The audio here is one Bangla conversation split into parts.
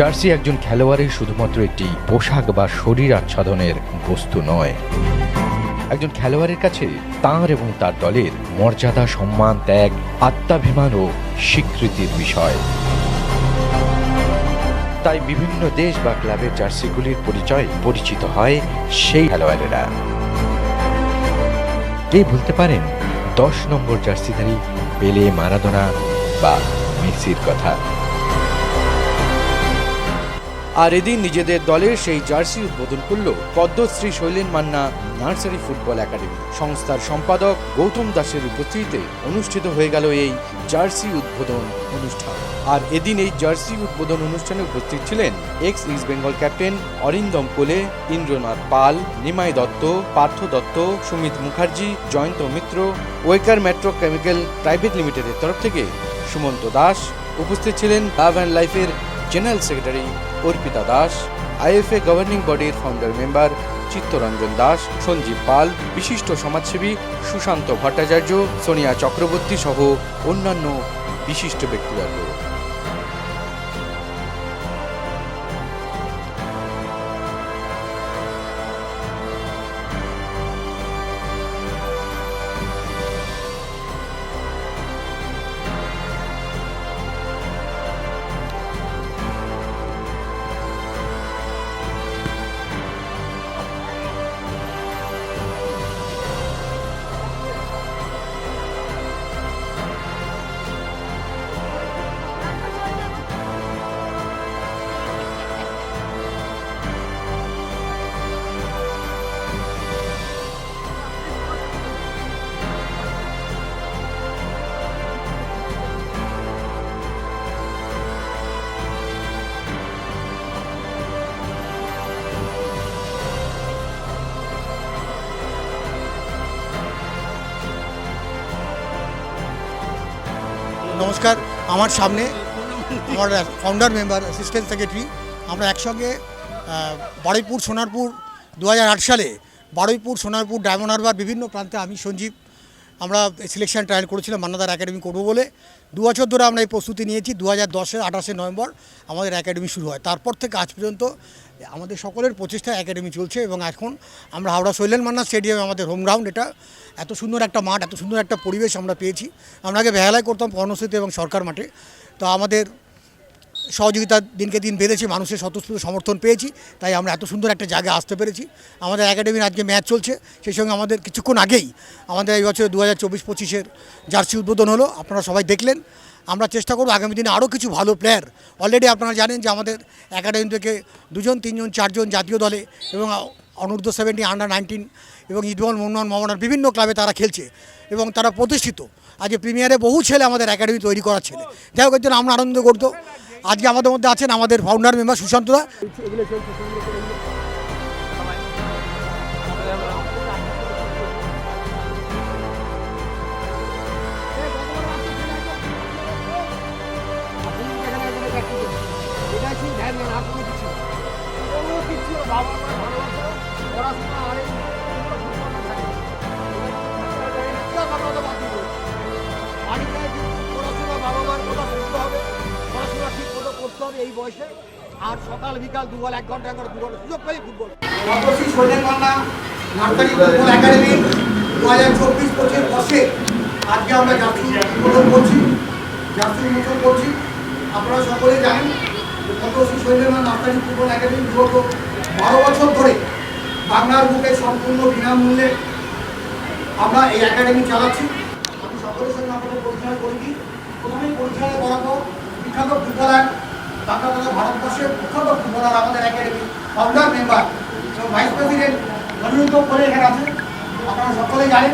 জার্সি একজন খেলোয়াড়ের শুধুমাত্র একটি পোশাক বা শরীর আচ্ছাদনের বস্তু নয়। একজন খেলোয়াড়ের কাছে তাঁর এবং তার দলের মর্যাদা, সম্মান, ত্যাগ, আত্মাভিমান ও স্বীকৃতির বিষয়। তাই বিভিন্ন দেশ বা ক্লাবের জার্সিগুলির পরিচয় পরিচিত হয় সেই খেলোয়াড়েরা। কে বলতে পারেন? দশ নম্বর জার্সিধারী পেলে, মারাদোনা বা মেসির কথা। আর এদিন নিজেদের দলের সেই জার্সি উদ্বোধন করল Padmashri Sailen Manna nursery football academy. সংস্থার সম্পাদক গৌতম দাসের উপস্থিতিতে অনুষ্ঠিত হয়ে গেল এই জার্সি উদ্বোধন অনুষ্ঠান। আর এদিন এই জার্সি উদ্বোধন অনুষ্ঠানে উপস্থিত ছিলেন ex East Bengal captain Arindam Kole, Indranath Pal, Nimai Dutta, Partha Dutta, Sumit Mukherjee, Jayanta Mitra, Wacker Metro chemical private লিমিটেডের তরফ থেকে সুমন্ত দাস। উপস্থিত ছিলেন লাভ অ্যান্ড লাইফের general secretary Arpita Das, IFA governing বডির ফাউন্ডার মেম্বার চিত্তরঞ্জন দাস, সঞ্জীব পাল, বিশিষ্ট সমাজসেবী সুশান্ত ভট্টাচার্য, সোনিয়া চক্রবর্তী সহ অন্যান্য বিশিষ্ট ব্যক্তিবর্গ। নমস্কার, আমার সামনে আমার ফাউন্ডার মেম্বার অ্যাসিস্ট্যান্ট সেক্রেটারি আমরা একসঙ্গে বারুইপুর, সোনারপুর দু হাজার আট সালে বারুইপুর, সোনারপুর, ডায়মন্ড হারবার, বিভিন্ন প্রান্তে আমি সঞ্জীব আমরা সিলেকশন ট্রায়াল করেছিলাম মান্নাদার একাডেমি করব বলে। দু বছর ধরে আমরা এই প্রস্তুতি নিয়েছি, দু হাজার দশের আঠাশে নভেম্বর আমাদের একাডেমি শুরু হয়। তারপর থেকে আজ পর্যন্ত আমাদের সকলের প্রচেষ্টা একাডেমি চলছে এবং এখন আমরা হাওড়া শৈলেন মান্না স্টেডিয়ামে আমাদের হোম গ্রাউন্ড এটা এত সুন্দর একটা মাঠ, এত সুন্দর একটা পরিবেশ আমরা পেয়েছি। আমরা আগে বেহালায় করতাম কর্ণসূচিতে এবং সরকার মাঠে। তো আমাদের সহযোগিতা দিনকে দিন বেড়েছে, মানুষের স্বতঃস্ফূর্ত সমর্থন পেয়েছি, তাই আমরা এত সুন্দর একটা জায়গায় আসতে পেরেছি। আমাদের একাডেমির আজকে ম্যাচ চলছে, সেই সঙ্গে আমাদের কিছুক্ষণ আগেই আমাদের এই বছর দু হাজার চব্বিশ পঁচিশের জার্সি উদ্বোধন হলো, আপনারা সবাই দেখলেন। আমরা চেষ্টা করব আগামী দিনে আরও কিছু ভালো প্লেয়ার অলরেডি আপনারা জানেন যে আমাদের একাডেমি থেকে দুজন, তিনজন, চারজন জাতীয় দলে এবং অনূর্ধ্ব সেভেন্টিন আন্ডার নাইনটিন এবং ইদমল মোহন মোহাম্মদ বিভিন্ন ক্লাবে তারা খেলছে এবং তারা প্রতিষ্ঠিত। আজকে প্রিমিয়ারে বহু ছেলে আমাদের একাডেমি তৈরি করার ছেলে। যাই হোক আমরা আনন্দ করতো। আজকে আমাদের মধ্যে আছেন আমাদের ফাউন্ডার মেম্বার সুশান্তদা এই বয়সে। আর সকাল, বিকাল দু বল এক ঘণ্টা এক ঘণ্টা দু ঘণ্টা সুযোগ পেলে ফুটবল। ফুটবল একাডেমি আজকে আমরা করছি। উন্মোচন করছি। আপনারা সকলে জানেন ফুটবল একাডেমি বিগত বারো বছর ধরে বাংলার বুকে সম্পূর্ণ বিনামূল্যে আমরা এই একাডেমি চালাচ্ছি। আমি সকলের সঙ্গে আপনাদের পরিচয় করে দিই। প্রথমেই পরিচয় করাবো বিখ্যাত ফুটবলার বাংলা তথা ভারতবর্ষের মুখ্যমন্ত্রী ফুটবলার আমাদের একাডেমি ফাউন্ডার মেম্বার এবং ভাইস প্রেসিডেন্ট মনোনীত করে এখানে আছে আপনারা সকলেই জানেন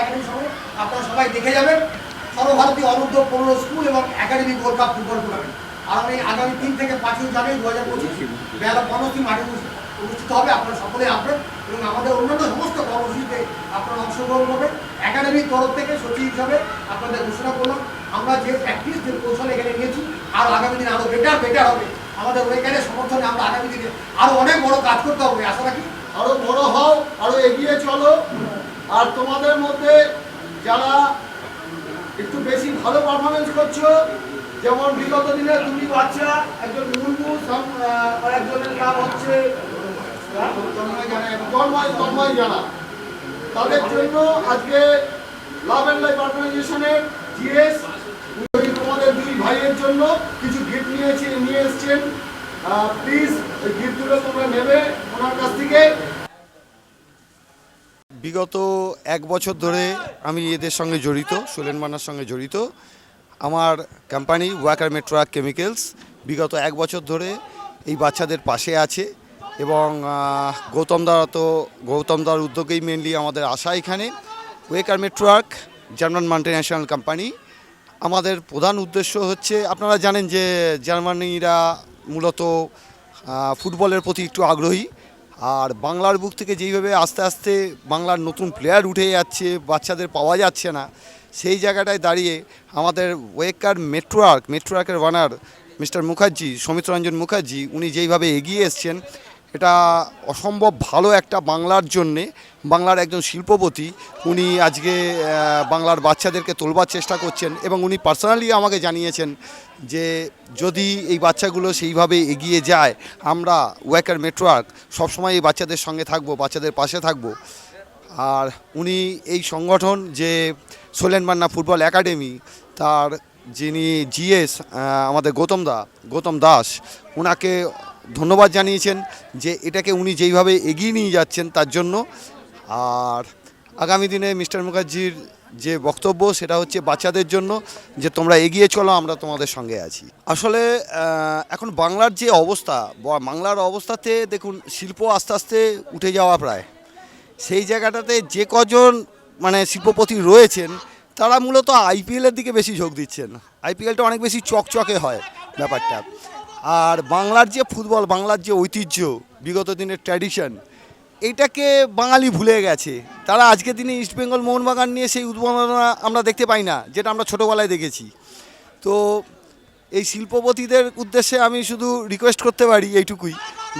একাডেমির সঙ্গে। আপনারা সবাই দেখে যাবেন। সর্বভারতীয় অনূর্ধ্ব পনেরো স্কুল এবং academy gold cup football tournament. আর আমি আগামী তিন থেকে পাঁচই জানুয়ারি দু হাজার পঁচিশ বেলা পনেরোটি মাঠে অনুষ্ঠিত হবে। আপনারা সকলে আসবেন এবং আমাদের অন্যান্য সমস্ত কর্মসূচিতে আপনারা অংশগ্রহণ করবেন। একাডেমির তরফ থেকে সচিব হিসাবে আপনাদের ঘোষণা করলাম। আমরা যে প্র্যাকটিস, যে কৌশল এখানে নিয়েছি, আর আগামী দিনে আরও বেটার বেটার হবে। আমাদের ওইখানে সমর্থনে আমরা আগামী দিনে আরও অনেক বড় কাজ করতে হবে। আশা রাখি আরও বড় হও, আরও এগিয়ে চলো। আর তোমাদের মধ্যে যারা একটু বেশি ভালো পারফরমেন্স করছ, যেমন বিগত দিনে দুটি বাচ্চা, একজন মুরমু একজনের নাম হচ্ছে তন্ময় তন্ময় জানা। তাদের জন্য আজকে লাভ অ্যান্ড লাইফ অর্গানাইজেশনের জিএস তোমাদের দুই ভাইয়ের জন্য কিছু গিফট নিয়েছে, নিয়ে এসছেন। প্লিজ ওই গিফটগুলো তোমরা নেবে ওনার কাছ থেকে। বিগত এক বছর ধরে আমি এদের সঙ্গে জড়িত, সোলেন মান্নার সঙ্গে জড়িত। আমার কোম্পানি ওয়াকার মেট্রোয়াক কেমিক্যালস বিগত এক বছর ধরে এই বাচ্চাদের পাশে আছে এবং গৌতম দা তো, গৌতম দার উদ্যোগেই মেনলি আমাদের আশা এখানে। Wacker Metroark German multinational company আমাদের প্রধান উদ্দেশ্য হচ্ছে, আপনারা জানেন যে জার্মানিরা মূলত ফুটবলের প্রতি একটু আগ্রহী। আর বাংলার বুক থেকে যেইভাবে আস্তে আস্তে বাংলার নতুন প্লেয়ার উঠে যাচ্ছে, বাচ্চাদের পাওয়া যাচ্ছে না, সেই জায়গাটায় দাঁড়িয়ে আমাদের ওয়েকার মেট্রোয়ার্ক, মেট্রোয়ার্কের ওয়ানার মিস্টার মুখার্জি সমিত রঞ্জন মুখার্জি, উনি যেইভাবে এগিয়ে এসছেন এটা অসম্ভব ভালো একটা বাংলার জন্যে, বাংলার একজন শিল্পপতি, উনি আজকে বাংলার বাচ্চাদেরকে তোলবার চেষ্টা করছেন এবং উনি পার্সোনালি আমাকে জানিয়েছেন যে, যদি এই বাচ্চাগুলো সেইভাবে এগিয়ে যায়, আমরা ওয়াকার মেট্রোয়ার্ক সবসময় এই বাচ্চাদের সঙ্গে থাকব, বাচ্চাদের পাশে থাকব। আর উনি এই সংগঠন যে সোলেন মান্না ফুটবল একাডেমি, তার যিনি জিএস আমাদের গৌতম দা, গৌতম দাস ওনাকে ধন্যবাদ জানিয়েছেন যে এটাকে উনি যেইভাবে এগিয়ে নিয়ে যাচ্ছেন তার জন্য। আর আগামী দিনে মিস্টার মুখার্জির যে বক্তব্য সেটা হচ্ছে বাচ্চাদের জন্য, যে তোমরা এগিয়ে চলো, আমরা তোমাদের সঙ্গে আছি। আসলে এখন বাংলার যে অবস্থা বাংলার অবস্থাতে দেখুন, শিল্প আস্তে আস্তে উঠে যাওয়া প্রায়। সেই জায়গাটাতে যে কজন মানে শিল্পপতি রয়েছেন, তারা মূলত আইপিএলের দিকে বেশি ঝোঁক দিচ্ছেন। আইপিএলটা অনেক বেশি চকচকে হয় ব্যাপারটা। আর বাংলার যে ফুটবল, বাংলার যে ঐতিহ্য, বিগত দিনের ট্র্যাডিশন এইটাকে বাঙালি ভুলে গেছে। তারা আজকে দিনে ইস্টবেঙ্গল মোহনবাগান নিয়ে সেই উদ্বোধনা আমরা দেখতে পাই না, যেটা আমরা ছোটোবেলায় দেখেছি। তো এই শিল্পপতিদের উদ্দেশ্যে আমি শুধু রিকোয়েস্ট করতে পারি এইটুকুই,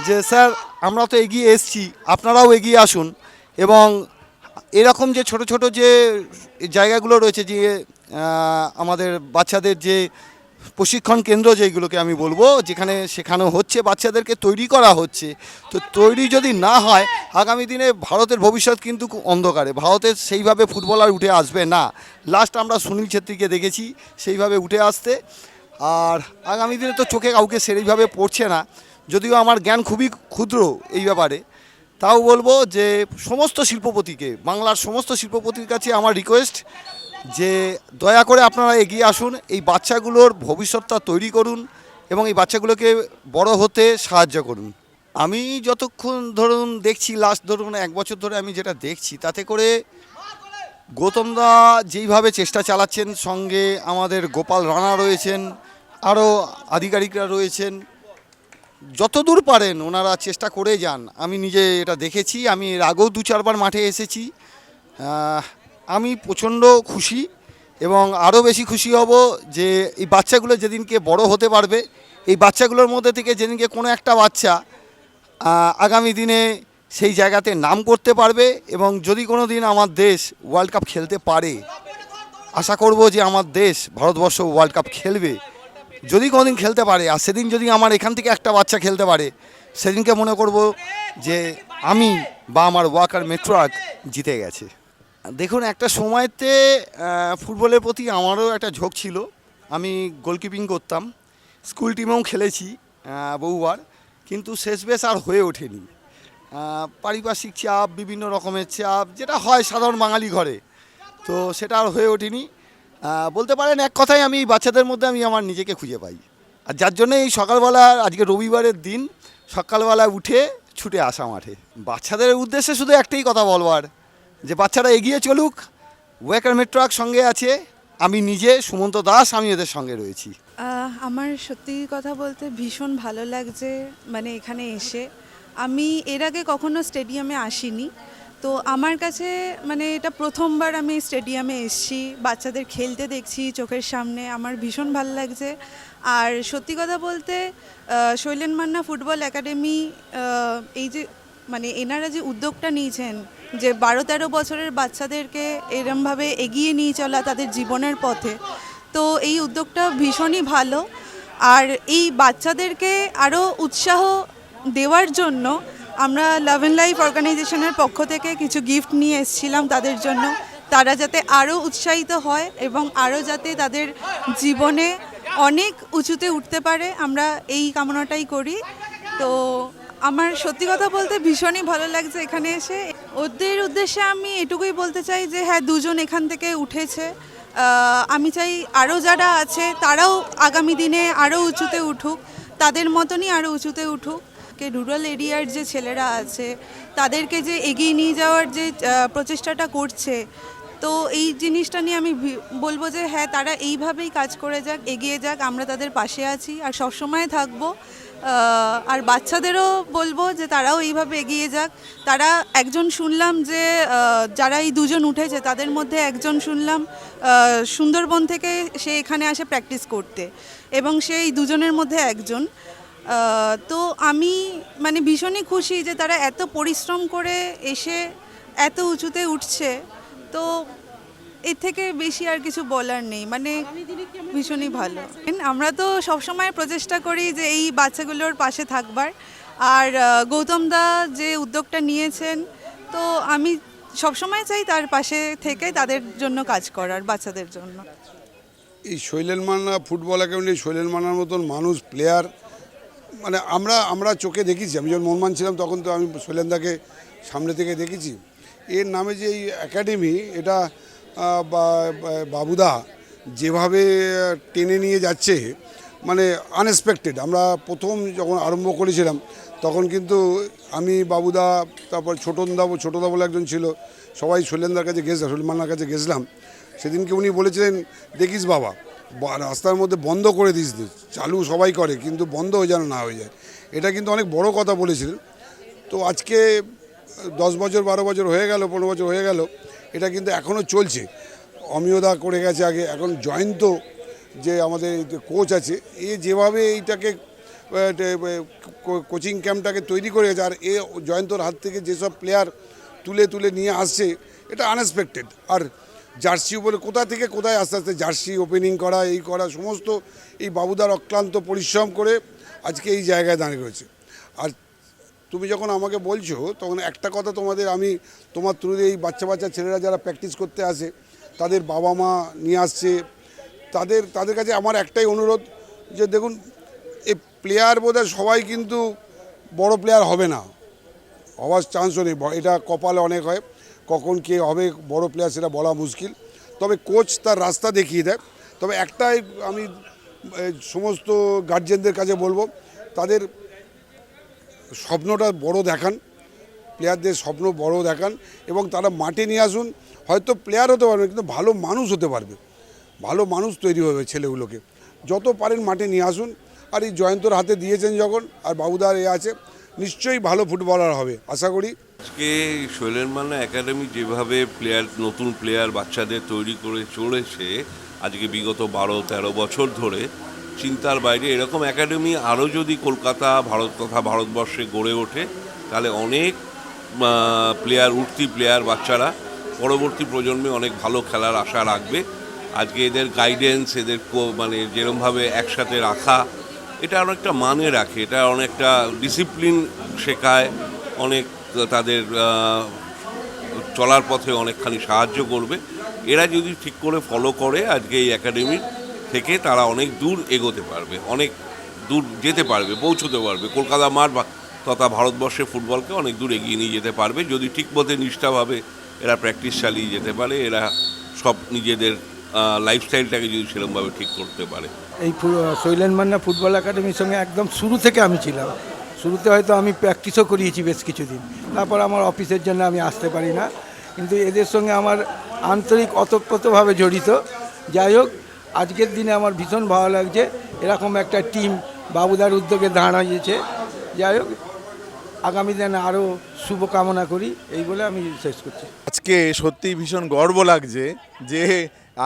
যে স্যার, আমরা তো এগিয়ে এসছি, আপনারাও এগিয়ে আসুন এবং এরকম যে ছোট ছোট যে জায়গাগুলো রয়েছে, যে আমাদের বাচ্চাদের যে প্রশিক্ষণ কেন্দ্র যেগুলোকে আমি বলব, যেখানে শেখানো হচ্ছে বাচ্চাদেরকে তৈরি করা হচ্ছে। তো তৈরি যদি না হয়, আগামী দিনে ভারতের ভবিষ্যৎ কিন্তু অন্ধকারে। ভারতের সেইভাবে ফুটবলার উঠে আসবে না। লাস্ট আমরা সুনীল ছেত্রীকে দেখেছি, সেইভাবে উঠে আসতে। আর আগামী দিনে তো চোখে কাউকে সেইভাবে পড়ছে না। যদিও আমার জ্ঞান খুবই ক্ষুদ্র এই ব্যাপারে। তাও বলব যে সমস্ত শিল্পপতিকে, বাংলার সমস্ত শিল্পপতির কাছে আমার রিকোয়েস্ট যে দয়া করে আপনারা এগিয়ে আসুন, এই বাচ্চাগুলোর ভবিষ্যৎটা তৈরি করুন এবং এই বাচ্চাগুলোকে বড় হতে সাহায্য করুন। আমি যতক্ষণ ধরুন দেখছি লাস্ট ধরুন এক বছর ধরে আমি যেটা দেখছি, তাতে করে গৌতমদা যেইভাবে চেষ্টা চালাচ্ছেন, সঙ্গে আমাদের গোপাল রানা রয়েছেন, আরও আধিকারিকরা রয়েছেন, যতদূর পারেন ওনারা চেষ্টা করে যান। আমি নিজে এটা দেখেছি, আমি এর আগেও দু চারবার মাঠে এসেছি। আমি প্রচণ্ড খুশি এবং আরও বেশি খুশি হব যে এই বাচ্চাগুলো যেদিনকে বড় হতে পারবে, এই বাচ্চাগুলোর মধ্যে থেকে যেদিনকে কোনো একটা বাচ্চা আগামী দিনে সেই জায়গাতে নাম করতে পারবে এবং যদি কোনো দিন আমার দেশ ওয়ার্ল্ড কাপ খেলতে পারে, আশা করব যে আমার দেশ ভারতবর্ষ ওয়ার্ল্ড কাপ খেলবে। যদি কোনোদিন খেলতে পারে, আর সেদিন যদি আমার এখান থেকে একটা বাচ্চা খেলতে পারে, সেদিনকে মনে করব যে আমি বা আমার ওয়াকার মেট্রোয়াক জিতে গেছে। দেখুন, একটা সময়তে ফুটবলের প্রতি আমারও একটা ঝোঁক ছিল। আমি গোলকিপিং করতাম। স্কুল টিমেও খেলেছি বহুবার। কিন্তু শেষ বেশ আর হয়ে ওঠেনি। পারিপার্শ্বিক চাপ, বিভিন্ন রকমের চাপ, যেটা হয় সাধারণ বাঙালি ঘরে, তো সেটা আর হয়ে ওঠেনি। বলতে পারেন, এক কথায় আমি বাচ্চাদের মধ্যে আমি আমার নিজেকে খুঁজে পাই। আর যার জন্য এই সকালবেলা, আজকে রবিবারের দিন সকালবেলা উঠে, ছুটে আসা মাঠে। বাচ্চাদের উদ্দেশ্যে শুধু একটাই কথা বলবার যে বাচ্চারা এগিয়ে চলুক, ওয়েকার মেট্রাক সঙ্গে আছে, আমি নিজে, সুমন্ত দাস, আমি এদের সঙ্গে রয়েছি। আমার সত্যি কথা বলতে ভীষণ ভালো লাগছে মানে এখানে এসে। আমি এর আগে কখনো স্টেডিয়ামে আসিনি, তো আমার কাছে মানে এটা প্রথমবার আমি স্টেডিয়ামে এসেছি, বাচ্চাদের খেলতে দেখছি চোখের সামনে, আমার ভীষণ ভালো লাগছে। আর সত্যি কথা বলতে শৈলেন মান্না ফুটবল একাডেমি এই যে মানে এনারা যে উদ্যোগটা নিয়েছেন, যে বারো তেরো বছরের বাচ্চাদেরকে এরমভাবে এগিয়ে নিয়ে চলা তাদের জীবনের পথে, তো এই উদ্যোগটা ভীষণই ভালো। আর এই বাচ্চাদেরকে আরও উৎসাহ দেওয়ার জন্য আমরা লাভ অ্যান্ড লাইফ অর্গানাইজেশনের পক্ষ থেকে কিছু গিফট নিয়ে এসেছিলাম তাদের জন্য। তারা যাতে আরও উৎসাহিত হয় এবং আরও যাতে তাদের জীবনে অনেক উঁচুতে উঠতে পারে, আমরা এই কামনাটাই করি। তো আমার সত্যি কথা বলতে ভীষণই ভালো লাগছে এখানে এসে। ওদের উদ্দেশ্যে আমি এটুকুই বলতে চাই যে হ্যাঁ দুজন এখান থেকে উঠেছে। আমি চাই আরও যারা আছে, তারাও আগামী দিনে আরও উঁচুতে উঠুক। তাদের মতনই আরও উঁচুতে উঠুক। রুরাল এরিয়ার যে ছেলেরা আছে, তাদেরকে যে এগিয়ে নিয়ে যাওয়ার যে প্রচেষ্টাটা করছে, তো এই জিনিসটা নিয়ে আমি বলব যে হ্যাঁ তারা এইভাবেই কাজ করে যাক, এগিয়ে যাক, আমরা তাদের পাশে আছি। আর সবসময় থাকব। আর বাচ্চাদেরও বলব যে তারাও এইভাবে এগিয়ে যাক। তারা একজন শুনলাম যে যারা এই দুজন উঠেছে তাদের মধ্যে একজন শুনলাম সুন্দরবন থেকে সে এখানে আসে প্র্যাকটিস করতে এবং সেই দুজনের মধ্যে একজন। তো আমি মানে ভীষণই খুশি যে তারা এত পরিশ্রম করে এসে এত উঁচুতে উঠছে। তো এর থেকে বেশি আর কিছু বলার নেই মানে ভীষণই ভালো। আমরা তো সবসময় প্রচেষ্টা করি যে এই বাচ্চাগুলোর পাশে থাকবার। আর গৌতম দা যে উদ্যোগটা নিয়েছেন তো আমি সবসময় চাই তার পাশে থেকে তাদের জন্য কাজ করার বাচ্চাদের জন্য। এই শৈলেন মান্না ফুটবল একাডেমি শৈলেন মান্নার মতন মানুষ প্লেয়ার মানে আমরা আমরা চোখে দেখেছি। আমি যখন মনমান ছিলাম তখন তো আমি শৈলেনদাকে সামনে থেকে দেখেছি। এর নামে যে এই একাডেমি এটা বাবুদা যেভাবে টেনে নিয়ে যাচ্ছে মানে আনএক্সপেক্টেড আমরা প্রথম যখন আরম্ভ করেছিলাম, তখন কিন্তু আমি, বাবুদা, তারপর ছোটনদা ছোটদা বলে একজন ছিল, সবাই শৈলেনদার কাছে গেছিলাম শৈলেন কাছে গেছিলাম। সেদিনকে উনি বলেছিলেন, দেখিস বাবা রাস্তার মধ্যে বন্ধ করে দিস। চালু সবাই করে, কিন্তু বন্ধ হয়ে যেন না হয়ে যায়। এটা কিন্তু অনেক বড় কথা বলেছিলেন। তো আজকে দশ বছর, বারো বছর হয়ে গেল, পনেরো বছর হয়ে গেল এটা কিন্তু এখনও চলছে। অমিয়দা করে গেছে আগে, এখন জয়ন্ত যে আমাদের কোচ আছে, এ যেভাবে এইটাকে কোচিং ক্যাম্পটাকে তৈরি করে গেছে, আর এ জয়ন্তর হাত থেকে যেসব প্লেয়ার তুলে তুলে নিয়ে আসছে, এটা আনএক্সপেক্টেড আর জার্সি উপরে কোথা থেকে কোথায় আস্তে আস্তে জার্সি ওপেনিং করা, এই করা, সমস্ত এই বাবুদার অক্লান্ত পরিশ্রম করে আজকে এই জায়গায় দাঁড়িয়ে রয়েছে। আর তুমি যখন আমাকে বলছো, তখন একটা কথা তোমাদের আমি, তোমার থ্রুতে এই বাচ্চা বাচ্চা ছেলেরা যারা প্র্যাকটিস করতে আসে, তাদের বাবা মা নিয়ে আসছে, তাদের তাদের কাছে আমার একটাই অনুরোধ যে দেখুন, এই প্লেয়ার বোধহয় সবাই কিন্তু বড় প্লেয়ার হবে না। হওয়ার চান্সও নেই এটা কপালে অনেক হয়, কখন কে হবে বড় প্লেয়ার সেটা বলা মুশকিল। তবে কোচ তার রাস্তা দেখিয়ে দেয়। তবে একটাই আমি সমস্ত গার্জেনদের কাছে বলব, তাদের স্বপ্নটা বড় দেখান প্লেয়ারদের স্বপ্ন বড় দেখান এবং তারা মাঠে নিয়ে আসুন। হয়তো প্লেয়ার হতে পারবে, কিন্তু ভালো মানুষ হতে পারবে। ভালো মানুষ তৈরি হবে ছেলেগুলোকে। যত পারেন মাঠে নিয়ে আসুন। আর এই জয়ন্তর হাতে দিয়েছেন যখন, আর বাবুদার এ আছে, নিশ্চয়ই ভালো ফুটবলার হবে, আশা করি। আজকে শৈলেন মান্না একাডেমি যেভাবে প্লেয়ার নতুন প্লেয়ার বাচ্চাদের তৈরি করে চলেছে, আজকে বিগত বারো তেরো বছর ধরে চিন্তার বাইরে, এরকম একাডেমি আরও যদি কলকাতা, ভারত তথা ভারতবর্ষে গড়ে ওঠে, তাহলে অনেক প্লেয়ার উঠতি প্লেয়ার বাচ্চারা পরবর্তী প্রজন্মে অনেক ভালো খেলার আশা রাখবে। আজকে এদের গাইডেন্স এদের মানে যেরমভাবে একসাথে রাখা, এটা অনেকটা মানে রাখে, এটা অনেকটা ডিসিপ্লিন শেখায়, অনেক তাদের চলার পথে অনেকখানি সাহায্য করবে। এরা যদি ঠিক করে ফলো করে আজকে এই একাডেমির থেকে তারা অনেক দূর এগোতে পারবে, অনেক দূর যেতে পারবে, পৌঁছতে পারবে। কলকাতা মাঠ তথা ভারতবর্ষের ফুটবলকে অনেক দূর এগিয়ে নিয়ে যেতে পারবে। যদি ঠিক মতে নিষ্ঠাভাবে এরা প্র্যাকটিস চালিয়ে যেতে পারে, এরা সব নিজেদের লাইফস্টাইলটাকে যদি সেরকমভাবে ঠিক করতে পারে। এই শৈলেন মান্না ফুটবল একাডেমির সঙ্গে একদম শুরু থেকে আমি ছিলাম। শুরুতে হয়তো আমি প্র্যাকটিসও করিয়েছি বেশ কিছুদিন। তারপর আমার অফিসের জন্য আমি আসতে পারি না। কিন্তু এদের সঙ্গে আমার আন্তরিক অতপ্রতভাবে জড়িত। যাই হোক আজকের দিনে আমার ভীষণ ভালো লাগছে। এরকম একটা টিম বাবুদার উদ্যোগে দাঁড়াইয়েছে যাই হোক, আগামী দিনে আরও শুভকামনা করি। এই বলে আমি শেষ করছি। আজকে সত্যিই ভীষণ গর্ব লাগছে যে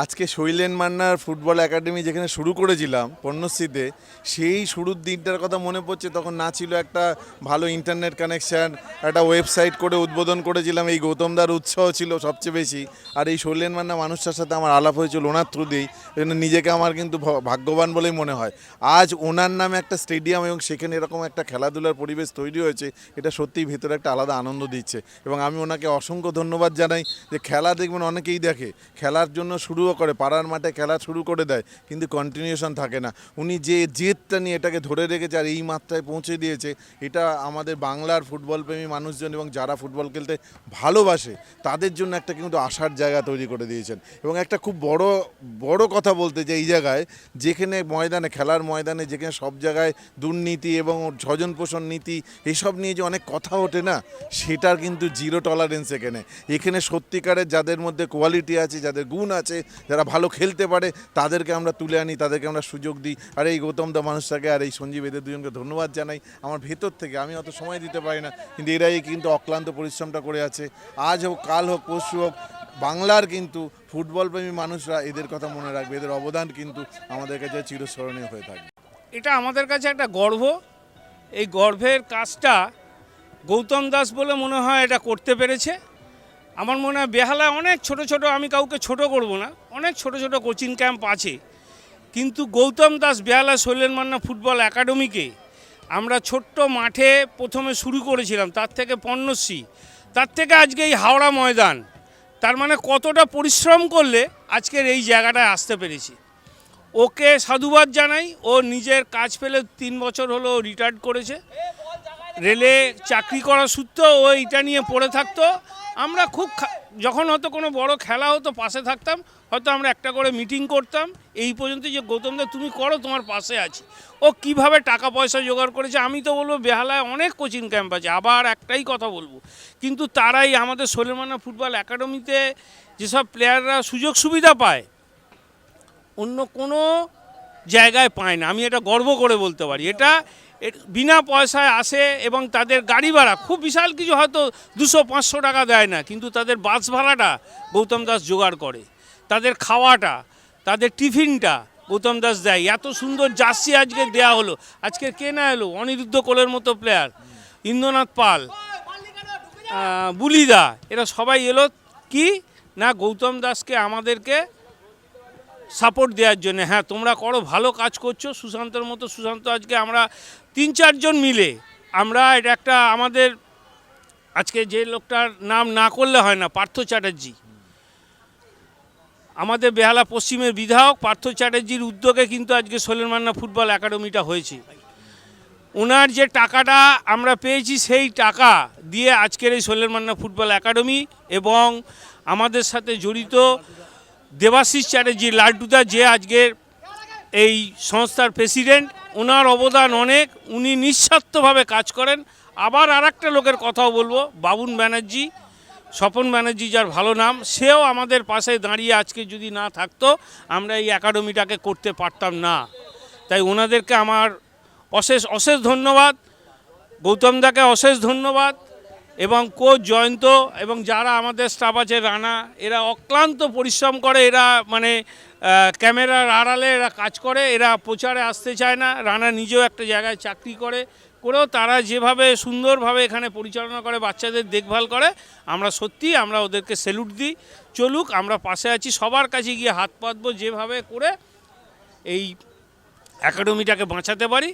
আজকে শৈলেন মান্নার ফুটবল একাডেমি যেখানে শুরু করেছিলাম, পণ্যশ্রীতে, সেই শুরুর দিনটার কথা মনে পড়ছে, তখন না ছিল একটা ভালো ইন্টারনেট কানেকশান একটা ওয়েবসাইট করে উদ্বোধন করেছিলাম, এই গৌতমদার উৎসাহ ছিল সবচেয়ে বেশি। আর এই শৈলেন মান্না মানুষটার সাথে আমার আলাপ হয়েছিল ওনার থ্রু দিয়েই জন্য নিজেকে আমার কিন্তু ভাগ্যবান বলেই মনে হয়। আজ ওনার নামে একটা স্টেডিয়াম এবং সেখানে এরকম একটা খেলাধুলার পরিবেশ তৈরি হয়েছে, এটা সত্যিই ভেতরে একটা আলাদা আনন্দ দিচ্ছে। এবং আমি ওনাকে অসংখ্য ধন্যবাদ জানাই যে খেলা দেখবেন অনেকেই দেখে, খেলার জন্য শুরুও করে, পাড়ার মাঠে খেলা শুরু করে দেয়, কিন্তু কন্টিনিউশন থাকে না। উনি যে জেদটা নিয়ে এটাকে ধরে রেখেছে আর এই মাত্রায় পৌঁছে দিয়েছে, এটা আমাদের বাংলার ফুটবল প্রেমী মানুষজন এবং যারা ফুটবল খেলতে ভালোবাসে, তাদের জন্য একটা কিন্তু আসার জায়গা তৈরি করে দিয়েছেন। এবং একটা খুব বড় বড় কথা বলতে যে এই জায়গায় যেখানে ময়দানে, খেলার ময়দানে যেখানে সব জায়গায় দুর্নীতি এবং স্বজন পোষণ নীতি এসব নিয়ে যে অনেক কথা ওঠে না, সেটার কিন্তু জিরো টলারেন্স এখানে। এখানে সত্যিকারের যাদের মধ্যে কোয়ালিটি আছে, যাদের গুণ আছে যারা ভালো খেলতে পারে, তাদেরকে আমরা তুলে আনি, তাদেরকে আমরা সুযোগ দিই। আর এই গৌতম দা মানুষটাকে আর এই সঞ্জীব এদের দুজনকে ধন্যবাদ জানাই। আমার ভেতর থেকে, আমি অত সময় দিতে পারি না, কিন্তু এরাই কিন্তু অক্লান্ত পরিশ্রমটা করে আছে। আজ হোক, কাল হোক, পরশু হোক, বাংলার কিন্তু ফুটবল প্রেমী মানুষরা এদের কথা মনে রাখবে। এদের অবদান কিন্তু আমাদের কাছে চিরস্মরণীয় হয়ে থাকবে। এটা আমাদের কাছে একটা গর্ব। এই গর্বের কাজটা গৌতম দাস বলে মনে হয় এটা করতে পেরেছে। আমার মনে হয় বেহালায় অনেক ছোট ছোট, আমি কাউকে ছোট করব না। অনেক ছোট ছোট কোচিং ক্যাম্প আছে। কিন্তু গৌতম দাস বেহালা শৈলেন মান্না ফুটবল একাডেমিকে আমরা ছোট্ট মাঠে প্রথমে শুরু করেছিলাম, তার থেকে পণ্যশ্রী। তার থেকে আজকে এই হাওড়া ময়দান। তার মানে কতটা পরিশ্রম করলে আজকের এই জায়গাটায় আসতে পেরেছি। ওকে সাধুবাদ জানাই, ও নিজের কাজ পেলে তিন বছর হলো রিটায়ার্ড করেছে। রেলে চাকরি করার সূত্রে ও এটা নিয়ে পড়ে থাকতো। আমরা খুব যখন হয়তো কোনো বড় খেলা হতো, পাশে থাকতাম, হয়তো আমরা একটা করে মিটিং করতাম, এই পর্যন্ত যে, গৌতম দা, তুমি করো, তোমার পাশে আছি। ও কীভাবে টাকা পয়সা জোগাড় করেছে, আমি তো বলব, বেহালায় অনেক কোচিং ক্যাম্প আছে, আবার একটাই কথা বলব। কিন্তু তারাই আমাদের সলেমানা ফুটবল একাডেমিতে যেসব প্লেয়াররা সুযোগ সুবিধা পায়, অন্য কোনো জায়গায় পায় না। আমি এটা গর্ব করে বলতে পারি। এটা বিনা পয়সায় আসে এবং তাদের গাড়ি ভাড়া খুব বিশাল কিছু হয়তো দুশো, পাঁচশো টাকা দেয় না, কিন্তু তাদের বাস ভাড়াটা গৌতম দাস জোগাড় করে। তাদের খাওয়াটা, তাদের টিফিনটা গৌতম দাস দেয়। এত সুন্দর জার্সি আজকে দেয়া হলো। আজকে কে না এলো? অনিরুদ্ধ কোলের মতো প্লেয়ার ইন্দ্রনাথ পাল বুলিদা, এরা সবাই এলো। কি? না, গৌতম দাসকে আমাদেরকে সাপোর্ট দেওয়ার জন্য। হ্যাঁ তোমরা করো, ভালো কাজ করছ। সুশান্তর মতো সুশান্ত আজকে আমরা তিন চারজন মিলে আমরা এটা একটা আমাদের আজকে যে লোকটার নাম না করলে হয় না, পার্থ চ্যাটার্জি। আমাদের বেহালা পশ্চিমের বিধায়ক, পার্থ চ্যাটার্জির উদ্যোগে কিন্তু আজকে সোলেন মান্না ফুটবল একাডেমিটা হয়েছে। ওনার যে টাকাটা আমরা পেয়েছি, সেই টাকা দিয়ে আজকের এই সোলেন মান্না ফুটবল একাডেমি এবং আমাদের সাথে জড়িত দেবাশিস চ্যাটার্জি লাড্ডুদা যে আজকের এই সংস্থার প্রেসিডেন্ট, ওনার অবদান অনেক, উনি নিঃস্বার্থভাবে কাজ করেন। আবার আর একটা লোকের কথাও বলব, বাবুন ব্যানার্জি, স্বপন ব্যানার্জি যার ভালো নাম, সেও আমাদের পাশে দাঁড়িয়ে আজকে যদি না থাকতো, আমরা এই একাডেমিটাকে করতে পারতাম না। তাই ওনাদেরকে আমার অশেষ অশেষ ধন্যবাদ। গৌতম দাকে অশেষ ধন্যবাদ। এবং কোচ জয়ন্ত এবং যারা আমাদের স্টাফ আছে, রানা, এরা অক্লান্ত পরিশ্রম করে, এরা মানে ক্যামেরার আড়ালে এরা কাজ করে, এরা প্রচারে আসতে চায় না। রানা নিজেও একটা জায়গায় চাকরি করে, করেও তারা যেভাবে সুন্দরভাবে এখানে পরিচালনা করে, বাচ্চাদের দেখভাল করে, আমরা সত্যি আমরা ওদেরকে সেলুট দিই। চলুক, আমরা পাশে আছি, সবার কাছে গিয়ে হাত পাতবো, যেভাবে করে এই একাডেমিটাকে বাঁচাতে পারি।